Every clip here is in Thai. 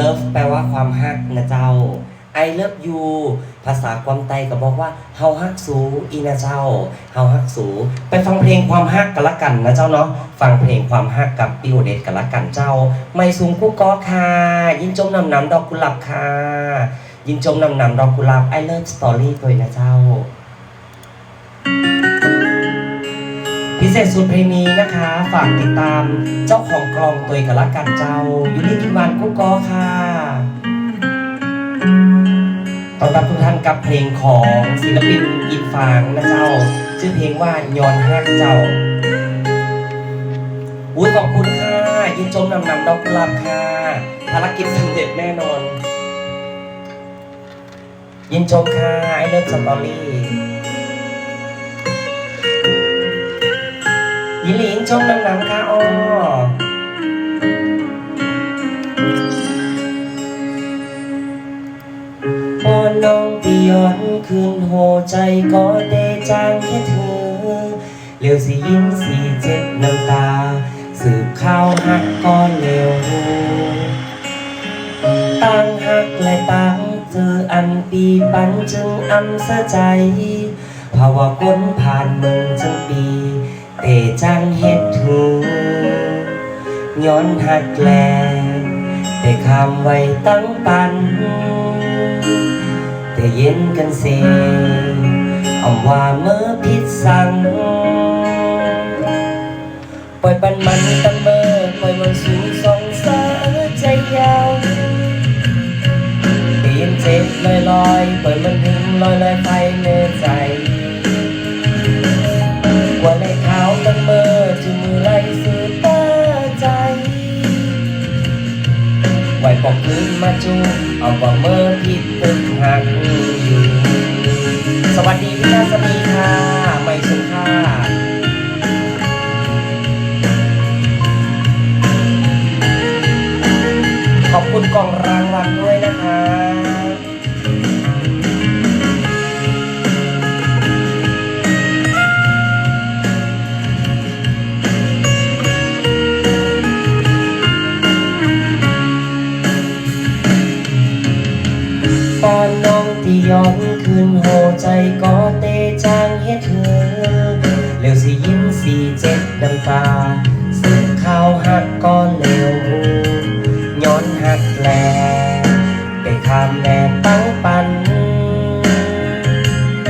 love แปลว่าความฮักนะเจ้า I love you ภาษาความไตก็บอกว่าเฮาฮักสูอีนะเจ้าเฮาฮักสู ไปฟังเพลงความฮักกันละกันนะเจ้าเนาะฟังเพลงความฮักกับปิวเดตกันละกันเจ้า ไม่สูงกู้กอค่ะ ยินจมนำนำดอกกุหลาบค่ะ ยินจมนำนำดอกกุหลาบ I love story ตัวนะเจ้า เศษสุดเพลงนี้นะคะ ฝากติดตามเจ้าของกลองตัวกันละกันเจ้ายูริกินวานกุ๊กกอค่ะต้อนรับทุกท่านกับเพลงของศิลปินอินฟางนะเจ้า ชื่อเพลงว่ายอนฮักเจ้าอุ้ยขอบคุณค่ะยินจมนำนำดอกกุหลาบค่ะภารกิจสำเร็จแน่นอน ยินชมค่ะไอเลิฟสตอรี่ ยินหลินชมน้ำน้ำค่ะอ้อพอน้องปีย้อนคืนโหใจก็ได้จางแค่เธอเร็วสิยินสีเจ็บน้ำตา สืบข้าวหักก็เร็วตั้งหักและตั้งเจออันปีปันจึงอำเสใจภาวะก้นผ่านมึงจังปี เตจังเฮ็ดถูย้อนหักแลแต่คำไว้ตั้งปัน แต่เย็นกันเสอำว่าเมื่อพิษสั่งปล่อยปันมันตั้งเบอร์ปล่อยมันสูงสองสาใจยาวเปลี่ยนเจ็บลอยลอยปล่อยมันถึงลอยลอยไปเนื้อใจ มาจูเอาว่าเมื่อผิดตึกหักอยู่ สวัสดีพี่นาสมีค่ะไม่สุขค่ะขอบคุณกล่องรางวัลด้วยนะ ย้อนคืนโหใจก็เตจางเฮ็ดเธอเร็วสิยิ้มสีเจ็บน้ำตาสืบข่าวหักก็เร็วย้อนหักแลไปคำแม่ตั้งปัน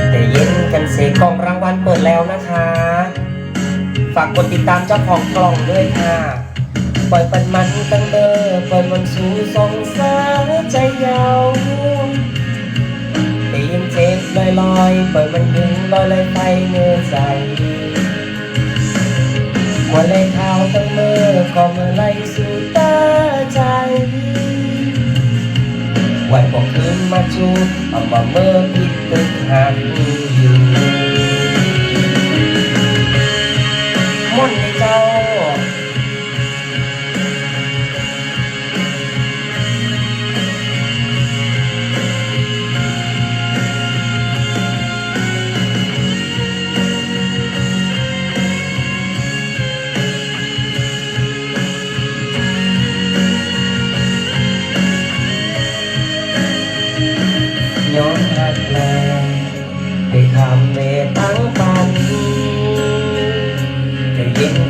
แต่เย็นกันเสกกล่องรางวัลเปิดแล้วนะคะ ฝากกดติดตามเจ้าของกล่องด้วยค่ะปล่อยปันมันตั้งเบอร์ปล่อยมันสู่สองสาใจยาว ยนเจ็บลอยลอยปล่อยมันดึงลอยลอยไปเนื้อใจหัวไหลเท้าตั้งเบอก็เมื่อไหลสู่ตาใจไหวบอกคืนมาจูเอามาเมื่อผิดตึกหักอยู่ม่นในเจ้า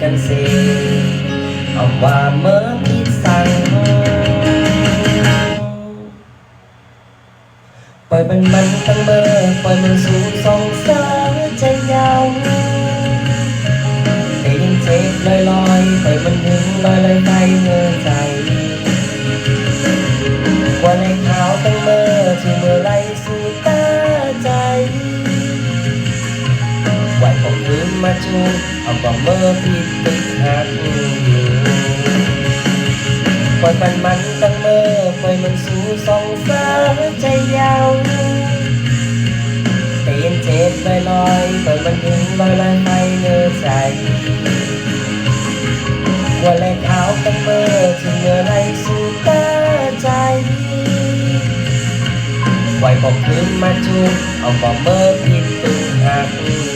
กันสีเอาว่าเมื่อพิดสั่งปล่อยมันมันตั้งเบอร์ปล่อยมันสูงสองสาใจยาวแต่ยังเจ็บลอยลอยปล่อยมันถึงลอยลอยไปเมื่อใจว่าในขาวตั้ง มมาจูบเอาว่าเมื่อผิดตึกหักอยู่ปล่อยปันมันตั้งเมื่อปล่อยมันสู่สองสาใจยาวเตียนเจ็บลอยลอยปล่อยมันถึงลอยลอยไปเนื้อใจว่าแลขาตั้งเมื่อถึงเมื่อไรสู่ตาใจไหวบอกคืนมาจูบเอาบอกเมื่อผิดตึงหัก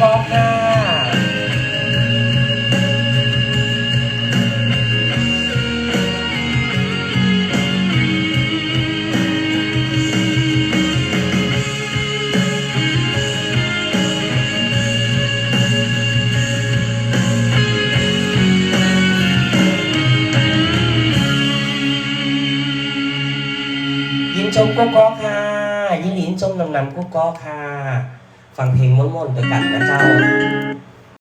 กองหน้ายิงชมกุ๊กกอค่ะยิงหลินชมนำนำกุ๊กกอค่ะ ฟังเพลงม่วนๆด้วยกันนะเจ้า